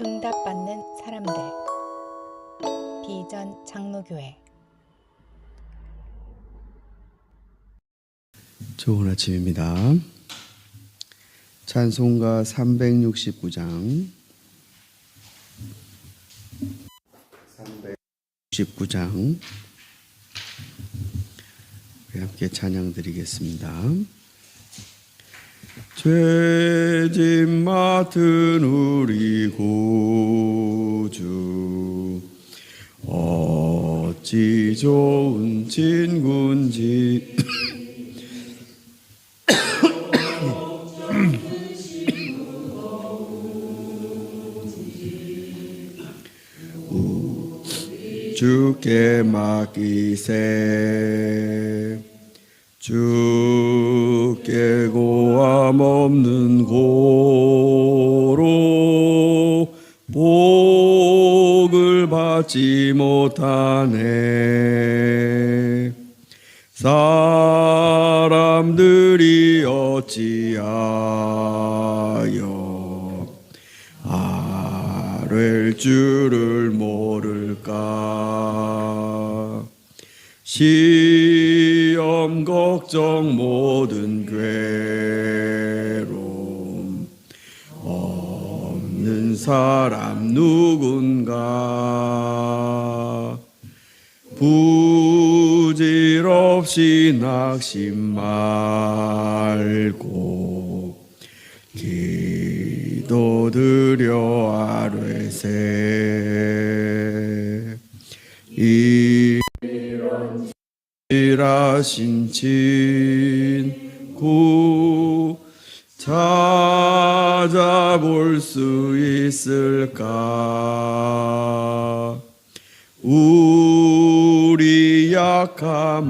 응답받는 사람들 비전 장로교회 좋은 아침입니다. 찬송가 369장 369장 우리 함께 찬양 드리겠습니다. 죄짐 맡은 우리 구주. 어찌 좋은 친군지. 주께 맡기세. 주께 고함 없는 고로 복을 받지 못하네. 사람들이 어찌하여 아랠 줄을 모를까? 시험 걱정 모든 괴로움 없는 사람 누군가? 부질없이 낙심 말고 기도 드려 아뢰세. 이라신 친구 찾아볼 수 있을까? 우리 약함하시오니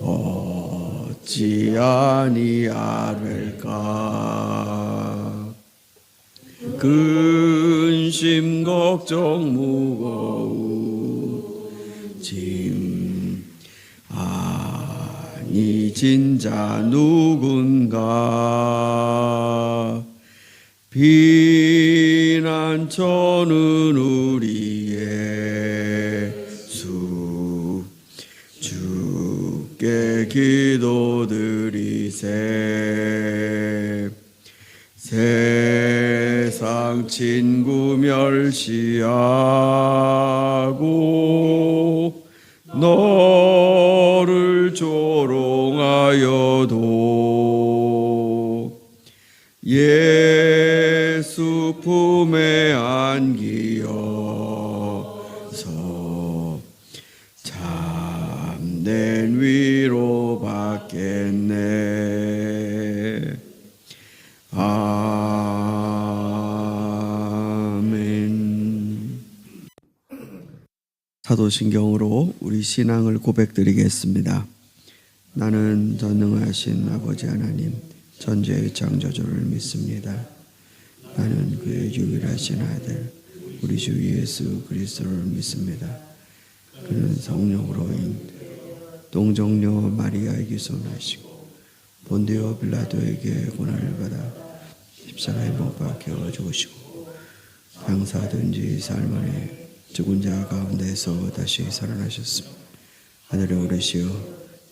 어찌 아니하될까? 근심 걱정 무거운 짐 아니 진짜 누군가? 비난처는 우리의 수. 주께 기도드리세. 세상 친구 멸시하고 조롱 하여도 예수 품에 안기어서 참된 위로 받겠네. 아멘. 사도신경으로 우리 신앙을 고백드리겠습니다. 나는 전능하신 아버지 하나님 전제의 창조주를 믿습니다. 나는 그의 유일하신 아들 우리 주 예수 그리스도를 믿습니다. 그는 성령으로 인 동정녀 마리아에게 손하시고 본디오 빌라도에게 고난을 받아 십자가에 못 박혀 죽으시고 장사든지 삶 안에 죽은 자 가운데서 다시 살아나셨습니다. 하늘에 오르시어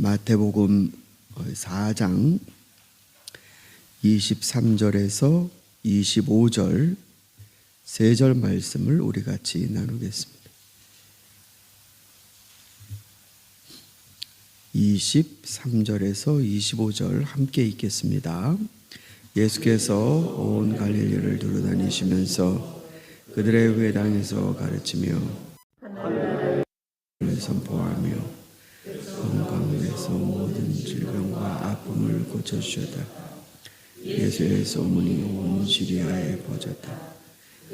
마태복음 4장 23절에서 25절 세 절 말씀을 우리 같이 나누겠습니다. 23절에서 25절 함께 읽겠습니다. 예수께서 온 갈릴리를 두루 다니시면서 그들의 회당에서 가르치며 선포하며 온 가운데서 모든 질병과 아픔을 고쳐주셨다. 예수의 소문이 온 시리아에 퍼졌다.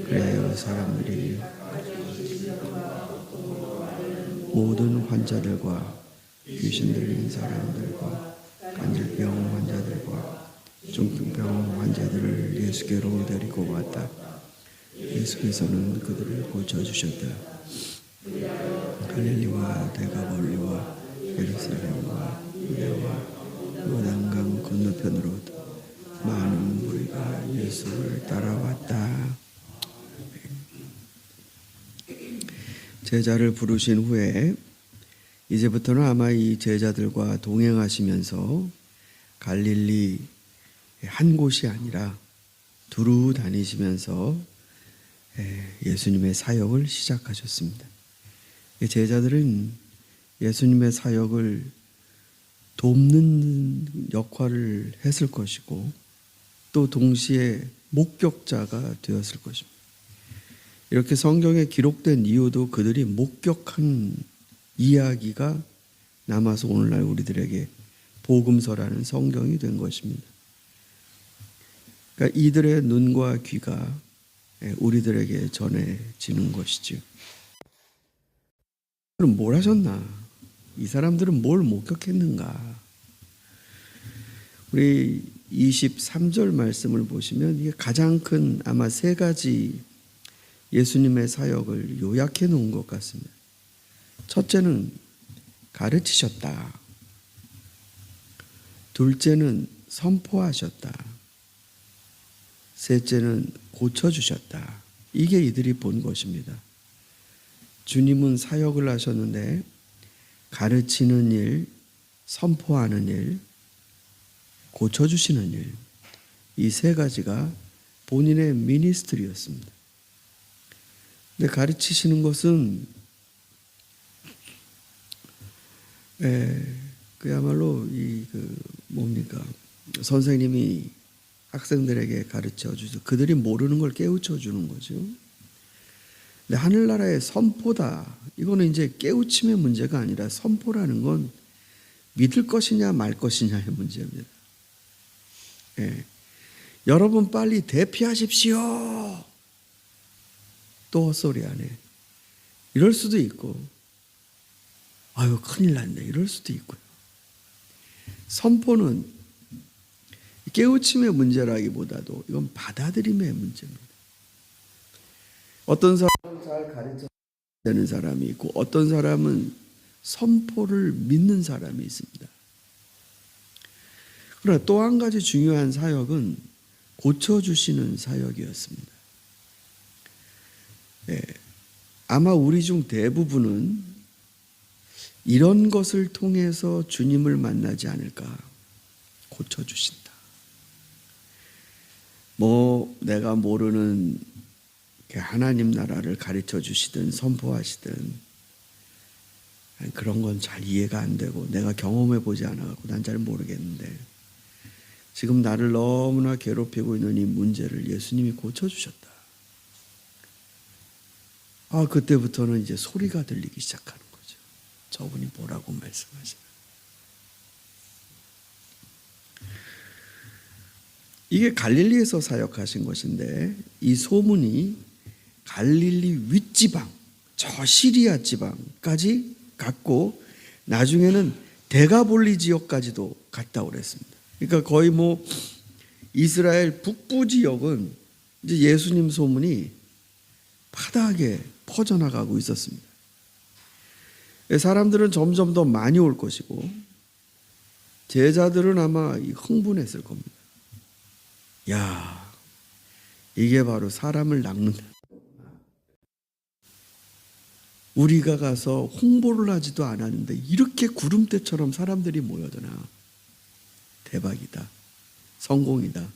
그래요 사람들이 모든 환자들과 귀신 들린 사람들과 간질병 환자들과 중풍병 환자들을 예수께로 데리고 왔다. 예수께서는 그들을 고쳐주셨다. 갈릴리와 데가볼리와 예루살렘과 유대와 요단강 건너편으로 많은 무리가 예수를 따라왔다. 제자를 부르신 후에 이제부터는 아마 이 제자들과 동행하시면서 갈릴리 한 곳이 아니라 두루 다니시면서 예수님의 사역을 시작하셨습니다. 제자들은 예수님의 사역을 돕는 역할을 했을 것이고 또 동시에 목격자가 되었을 것입니다. 이렇게 성경에 기록된 이유도 그들이 목격한 이야기가 남아서 오늘날 우리들에게 복음서라는 성경이 된 것입니다. 그러니까 이들의 눈과 귀가 우리들에게 전해지는 것이죠. 그럼 뭘 하셨나? 이 사람들은 뭘 목격했는가? 우리 23절 말씀을 보시면 이게 가장 큰 아마 세 가지 예수님의 사역을 요약해 놓은 것 같습니다. 첫째는 가르치셨다. 둘째는 선포하셨다. 셋째는 고쳐주셨다. 이게 이들이 본 것입니다. 주님은 사역을 하셨는데 가르치는 일, 선포하는 일, 고쳐주시는 일, 이 세 가지가 본인의 미니스트리였습니다. 근데 가르치시는 것은 에, 그야말로 이 그 뭡니까 선생님이 학생들에게 가르쳐 주죠. 그들이 모르는 걸 깨우쳐 주는 거죠. 근데 하늘나라의 선포다. 이거는 이제 깨우침의 문제가 아니라 선포라는 건 믿을 것이냐 말 것이냐의 문제입니다. 예. 여러분 빨리 대피하십시오. 또 헛소리 안 해. 이럴 수도 있고, 아유, 큰일 났네. 이럴 수도 있고요. 선포는 깨우침의 문제라기보다도 이건 받아들임의 문제입니다. 어떤 사람은 잘 가르쳐 되는 사람이 있고 어떤 사람은 선포를 믿는 사람이 있습니다. 그러나 또 한 가지 중요한 사역은 고쳐주시는 사역이었습니다. 예, 아마 우리 중 대부분은 이런 것을 통해서 주님을 만나지 않을까 고쳐주신다. 뭐 내가 모르는 하나님 나라를 가르쳐 주시든 선포하시든 그런 건 잘 이해가 안 되고 내가 경험해 보지 않아 갖고 난 잘 모르겠는데 지금 나를 너무나 괴롭히고 있는 이 문제를 예수님이 고쳐 주셨다. 아 그때부터는 이제 소리가 들리기 시작하는 거죠. 저분이 뭐라고 말씀하시나? 이게 갈릴리에서 사역하신 것인데 이 소문이 갈릴리 윗지방, 저 시리아 지방까지 갔고 나중에는 데가볼리 지역까지도 갔다 오랬습니다. 그러니까 거의 뭐 이스라엘 북부 지역은 이제 예수님 소문이 파다하게 퍼져나가고 있었습니다. 사람들은 점점 더 많이 올 것이고 제자들은 아마 흥분했을 겁니다. 야, 이게 바로 사람을 낚는다. 우리가 가서 홍보를 하지도 않았는데 이렇게 구름대처럼 사람들이 모여드나 대박이다. 성공이다.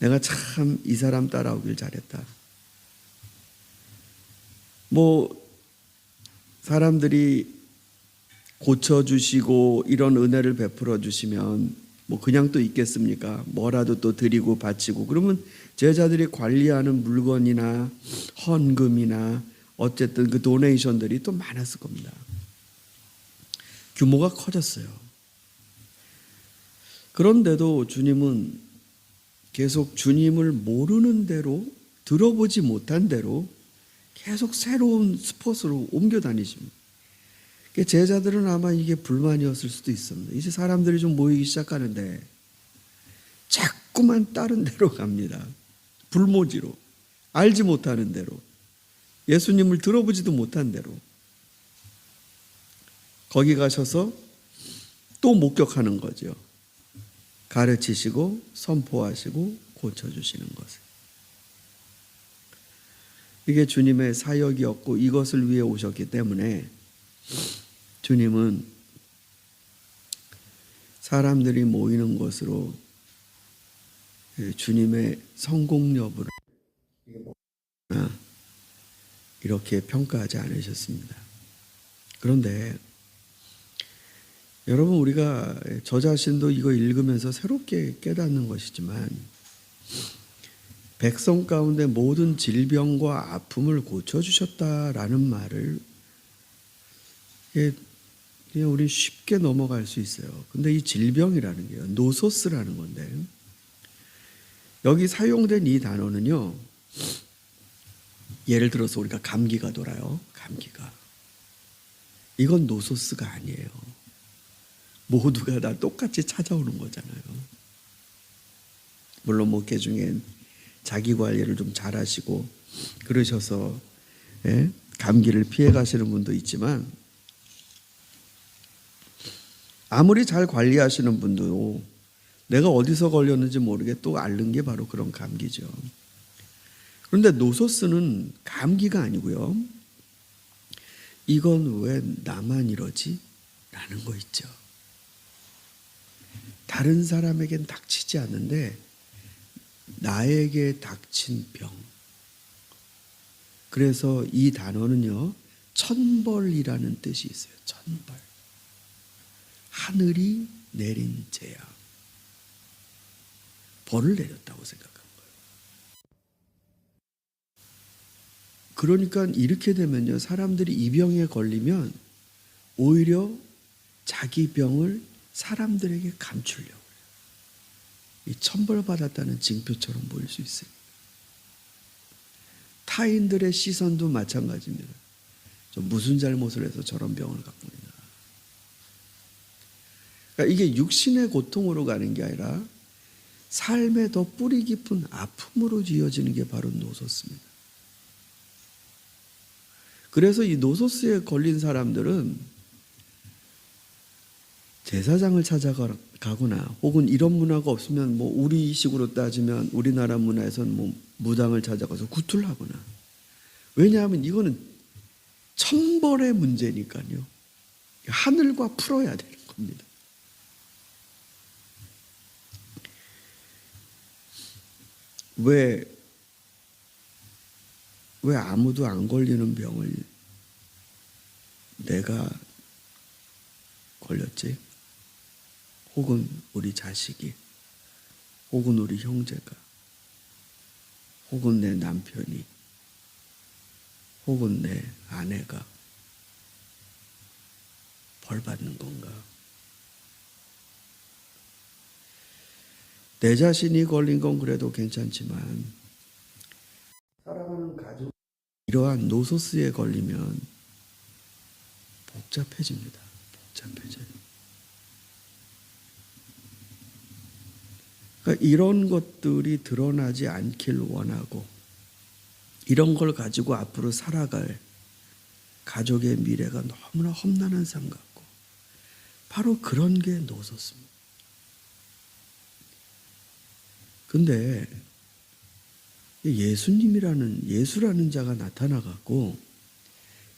내가 참 이 사람 따라오길 잘했다. 뭐 사람들이 고쳐주시고 이런 은혜를 베풀어 주시면 뭐 그냥 또 있겠습니까? 뭐라도 또 드리고 바치고 그러면 제자들이 관리하는 물건이나 헌금이나 어쨌든 그 도네이션들이 또 많았을 겁니다. 규모가 커졌어요. 그런데도 주님은 계속 주님을 모르는 대로 들어보지 못한 대로 계속 새로운 스포츠로 옮겨 다니십니다. 그러니까 제자들은 아마 이게 불만이었을 수도 있습니다. 이제 사람들이 좀 모이기 시작하는데 자꾸만 다른 데로 갑니다. 불모지로 알지 못하는 대로 예수님을 들어보지도 못한 대로 거기 가셔서 또 목격하는 거죠. 가르치시고 선포하시고 고쳐주시는 것을. 이게 주님의 사역이었고 이것을 위해 오셨기 때문에 주님은 사람들이 모이는 것으로 주님의 성공 여부를 이렇게 평가하지 않으셨습니다. 그런데 여러분 우리가 저 자신도 이거 읽으면서 새롭게 깨닫는 것이지만 백성 가운데 모든 질병과 아픔을 고쳐 주셨다라는 말을 예, 그냥 우리 쉽게 넘어갈 수 있어요. 근데 이 질병이라는 게요. 노소스라는 건데 여기 사용된 이 단어는요. 예를 들어서 우리가 감기가 돌아요. 감기가. 이건 노소스가 아니에요. 모두가 다 똑같이 찾아오는 거잖아요. 물론 목회 중엔 자기 관리를 좀 잘하시고 그러셔서 예? 감기를 피해 가시는 분도 있지만 아무리 잘 관리하시는 분도 내가 어디서 걸렸는지 모르게 또 앓는 게 바로 그런 감기죠. 그런데 노소스는 감기가 아니고요. 이건 왜 나만 이러지? 라는 거 있죠. 다른 사람에겐 닥치지 않는데 나에게 닥친 병. 그래서 이 단어는요, 천벌이라는 뜻이 있어요. 천벌. 하늘이 내린 재앙. 벌을 내렸다고 거예 그러니까 이렇게 되면요, 사람들이 이 병에 걸리면 오히려 자기 병을 사람들에게 감추려고 해요. 이 천벌받았다는 징표처럼 보일 수 있어요. 타인들의 시선도 마찬가지입니다. 저 무슨 잘못을 해서 저런 병을 갖고 있나. 그러니까 이게 육신의 고통으로 가는 게 아니라 삶의 더 뿌리 깊은 아픔으로 이어지는 게 바로 노소스입니다. 그래서 이 노소스에 걸린 사람들은 제사장을 찾아가거나 혹은 이런 문화가 없으면 뭐 우리식으로 따지면 우리나라 문화에서는 뭐 무당을 찾아가서 구tul 하거나 왜냐하면 이거는 천벌의 문제니까요. 하늘과 풀어야 되는 겁니다. 왜, 왜 아무도 안 걸리는 병을 내가 걸렸지? 혹은 우리 자식이, 혹은 우리 형제가, 혹은 내 남편이, 혹은 내 아내가 벌 받는 건가? 내 자신이 걸린 건 그래도 괜찮지만 이러한 노소스에 걸리면 복잡해집니다. 복잡해져요. 그러니까 이런 것들이 드러나지 않길 원하고 이런 걸 가지고 앞으로 살아갈 가족의 미래가 너무나 험난한 삶 같고 바로 그런 게 노소스입니다. 근데 예수님이라는 예수라는 자가 나타나 갖고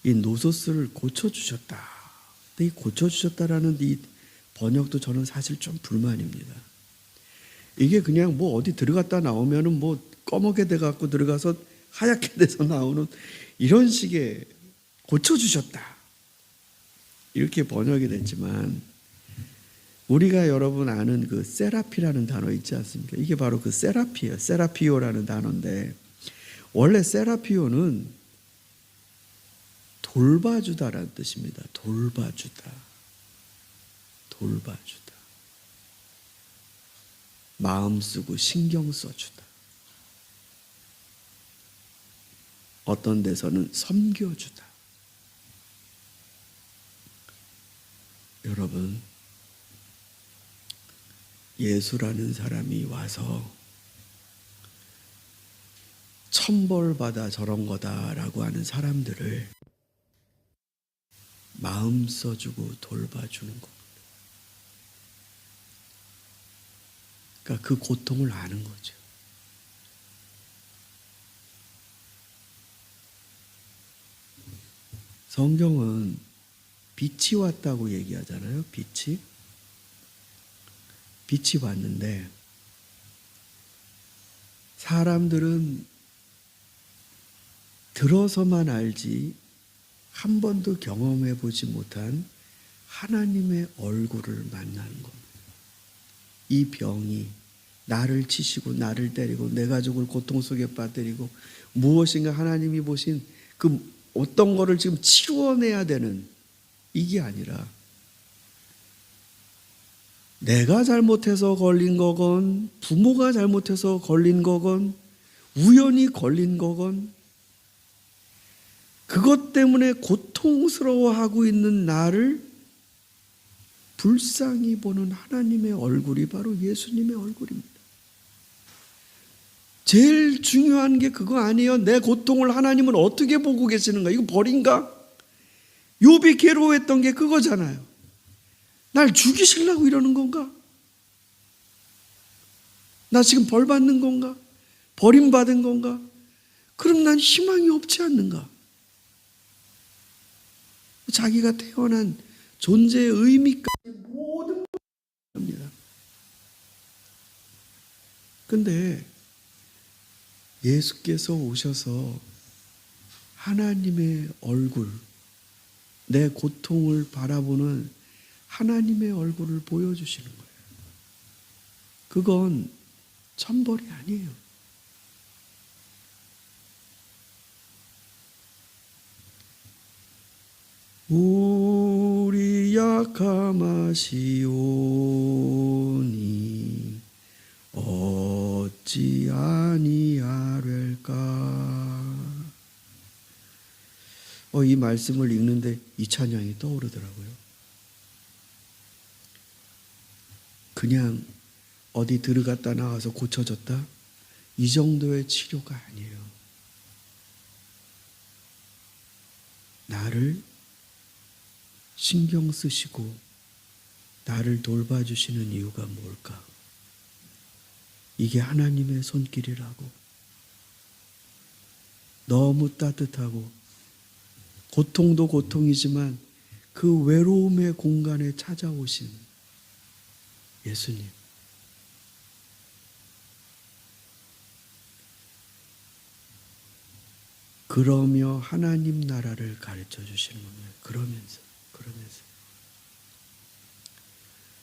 이 노소스를 고쳐 주셨다. 근데 이 고쳐 주셨다라는 이 번역도 저는 사실 좀 불만입니다. 이게 그냥 뭐 어디 들어갔다 나오면은 뭐 검게 돼 갖고 들어가서 하얗게 돼서 나오는 이런 식의 고쳐 주셨다. 이렇게 번역이 됐지만 우리가 여러분 아는 그 세라피라는 단어 있지 않습니까? 이게 바로 그 세라피예요. 세라피오라는 단어인데 원래 세라피오는 돌봐주다라는 뜻입니다. 돌봐주다. 돌봐주다. 마음 쓰고 신경 써주다. 어떤 데서는 섬겨주다. 여러분, 예수라는 사람이 와서 천벌받아 저런 거다라고 하는 사람들을 마음 써주고 돌봐주는 겁니다. 그러니까 그 고통을 아는 거죠. 성경은 빛이 왔다고 얘기하잖아요. 빛이. 빛이 왔는데 사람들은 들어서만 알지 한 번도 경험해 보지 못한 하나님의 얼굴을 만나는 겁니다. 이 병이 나를 치시고 나를 때리고 내 가족을 고통 속에 빠뜨리고 무엇인가 하나님이 보신 그 어떤 거를 지금 치워내야 되는 이게 아니라 내가 잘못해서 걸린 거건 부모가 잘못해서 걸린 거건 우연히 걸린 거건 그것 때문에 고통스러워하고 있는 나를 불쌍히 보는 하나님의 얼굴이 바로 예수님의 얼굴입니다. 제일 중요한 게 그거 아니에요. 내 고통을 하나님은 어떻게 보고 계시는가? 이거 벌인가? 욥이 괴로워했던 게 그거잖아요. 날 죽이시려고 이러는 건가? 나 지금 벌 받는 건가? 버림받은 건가? 그럼 난 희망이 없지 않는가? 자기가 태어난 존재의 의미까지 모든 걸 합니다. 근데 예수께서 오셔서 하나님의 얼굴, 내 고통을 바라보는 하나님의 얼굴을 보여주시는 거예요. 그건 천벌이 아니에요. 우리 약함하시오니 어찌 아니하될까 어, 이 말씀을 읽는데 이 찬양이 떠오르더라고요. 그냥 어디 들어갔다 나와서 고쳐졌다? 이 정도의 치료가 아니에요. 나를 신경 쓰시고 나를 돌봐주시는 이유가 뭘까? 이게 하나님의 손길이라고. 너무 따뜻하고 고통도 고통이지만 그 외로움의 공간에 찾아오신 예수님. 그러며 하나님 나라를 가르쳐 주시는 겁니다. 그러면서, 그러면서.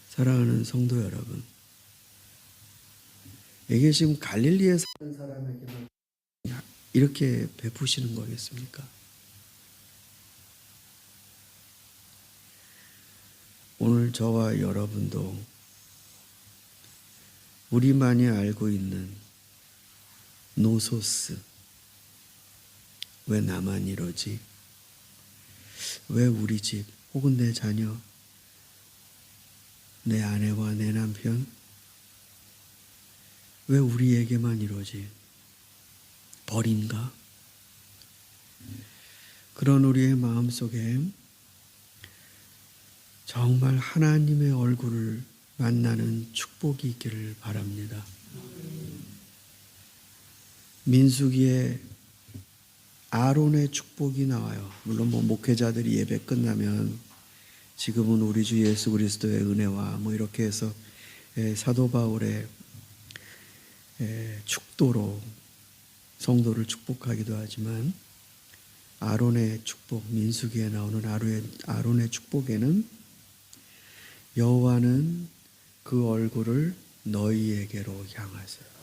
사랑하는 성도 여러분, 이게 지금 갈릴리에 사는 사람에게만 이렇게 베푸시는 거겠습니까? 오늘 저와 여러분도 우리만이 알고 있는 노소스 왜 나만 이러지? 왜 우리 집 혹은 내 자녀, 내 아내와 내 남편 왜 우리에게만 이러지? 벌인가? 그런 우리의 마음 속에 정말 하나님의 얼굴을 만나는 축복이 있기를 바랍니다. 민수기에 아론의 축복이 나와요. 물론 뭐 목회자들이 예배 끝나면 지금은 우리 주 예수 그리스도의 은혜와 뭐 이렇게 해서 예, 사도 바울의 예, 축도로 성도를 축복하기도 하지만 아론의 축복 민수기에 나오는 아론의, 축복에는 여호와는 그 얼굴을 너희에게로 향하세요.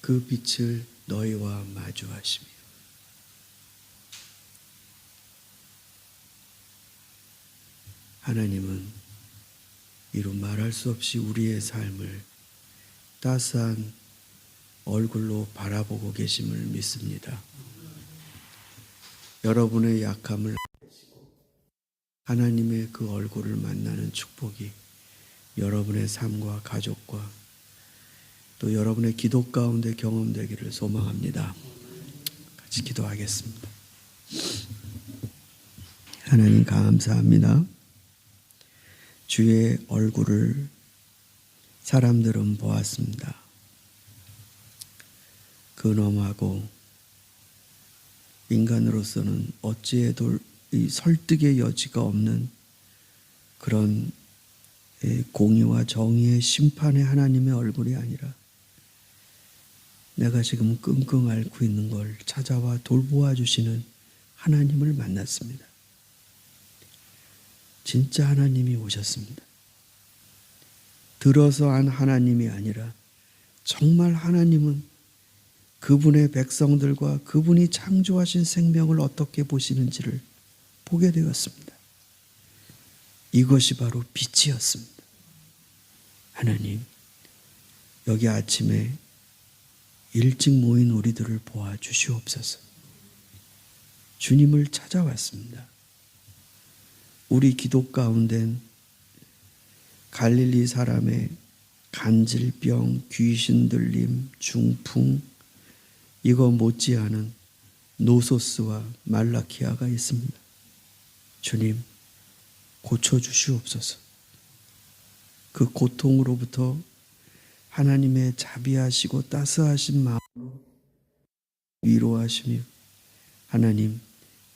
그 빛을 너희와 마주하시며 하나님은 이루 말할 수 없이 우리의 삶을 따스한 얼굴로 바라보고 계심을 믿습니다. 여러분의 약함을 하나님의 그 얼굴을 만나는 축복이 여러분의 삶과 가족과 또 여러분의 기도 가운데 경험되기를 소망합니다. 같이 기도하겠습니다. 하나님 감사합니다. 주의 얼굴을 사람들은 보았습니다. 근엄하고 인간으로서는 어찌해도 이 설득의 여지가 없는 그런 예, 공의와 정의의 심판의 하나님의 얼굴이 아니라 내가 지금 끙끙 앓고 있는 걸 찾아와 돌보아 주시는 하나님을 만났습니다. 진짜 하나님이 오셨습니다. 들어서 한 하나님이 아니라 정말 하나님은 그분의 백성들과 그분이 창조하신 생명을 어떻게 보시는지를 보게 되었습니다. 이것이 바로 빛이었습니다. 하나님, 여기 아침에 일찍 모인 우리들을 보아 주시옵소서. 주님을 찾아왔습니다. 우리 기도 가운데는 갈릴리 사람의 간질병, 귀신 들림, 중풍, 이거 못지않은 노소스와 말라키아가 있습니다. 주님, 고쳐주시옵소서. 그 고통으로부터 하나님의 자비하시고 따스하신 마음으로 위로하시며 하나님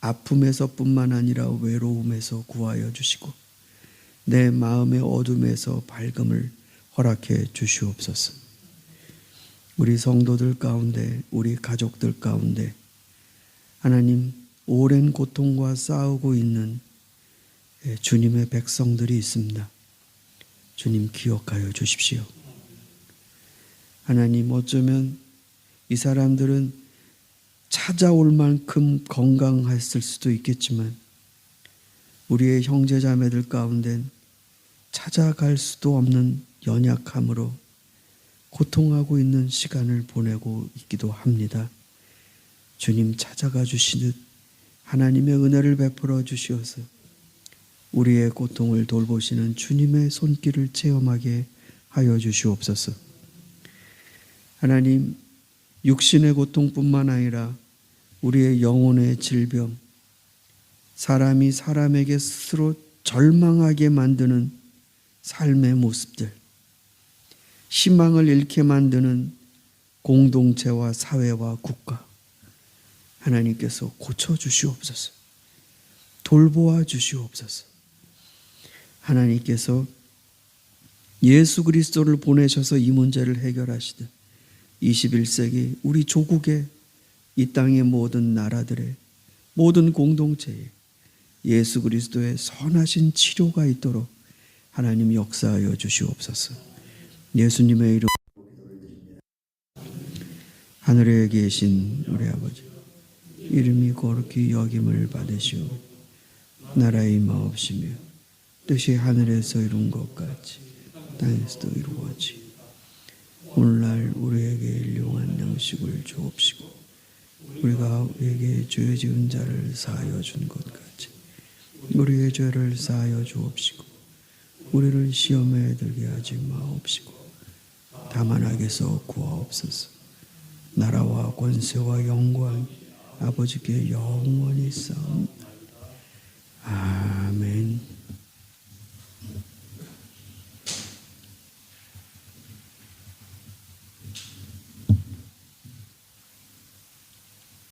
아픔에서뿐만 아니라 외로움에서 구하여 주시고 내 마음의 어둠에서 밝음을 허락해 주시옵소서. 우리 성도들 가운데 우리 가족들 가운데 하나님 오랜 고통과 싸우고 있는 예, 주님의 백성들이 있습니다. 주님 기억하여 주십시오. 하나님 어쩌면 이 사람들은 찾아올 만큼 건강했을 수도 있겠지만 우리의 형제 자매들 가운데 찾아갈 수도 없는 연약함으로 고통하고 있는 시간을 보내고 있기도 합니다. 주님 찾아가 주시듯 하나님의 은혜를 베풀어 주시어서 우리의 고통을 돌보시는 주님의 손길을 체험하게 하여 주시옵소서. 하나님, 육신의 고통뿐만 아니라 우리의 영혼의 질병, 사람이 사람에게 스스로 절망하게 만드는 삶의 모습들, 희망을 잃게 만드는 공동체와 사회와 국가, 하나님께서 고쳐 주시옵소서. 돌보아 주시옵소서. 하나님께서 예수 그리스도를 보내셔서 이 문제를 해결하시듯 21세기 우리 조국의 이 땅의 모든 나라들의 모든 공동체에 예수 그리스도의 선하신 치료가 있도록 하나님 역사하여 주시옵소서. 예수님의 이름 하늘에 계신 우리 아버지 이름이 거룩히 여김을 받으시오. 나라의 마옵시며 뜻이 하늘에서 이룬 것 같이 땅에서도 이루어지 오늘날 우리에게 일용한 양식을 주옵시고 우리가 우리에게 죄 지은 자를 사하여 준 것 같이 우리의 죄를 사하여 주옵시고 우리를 시험에 들게 하지 마옵시고 다만 악에서 구하옵소서. 나라와 권세와 영광 아버지께 영원히 싸웁니다 아멘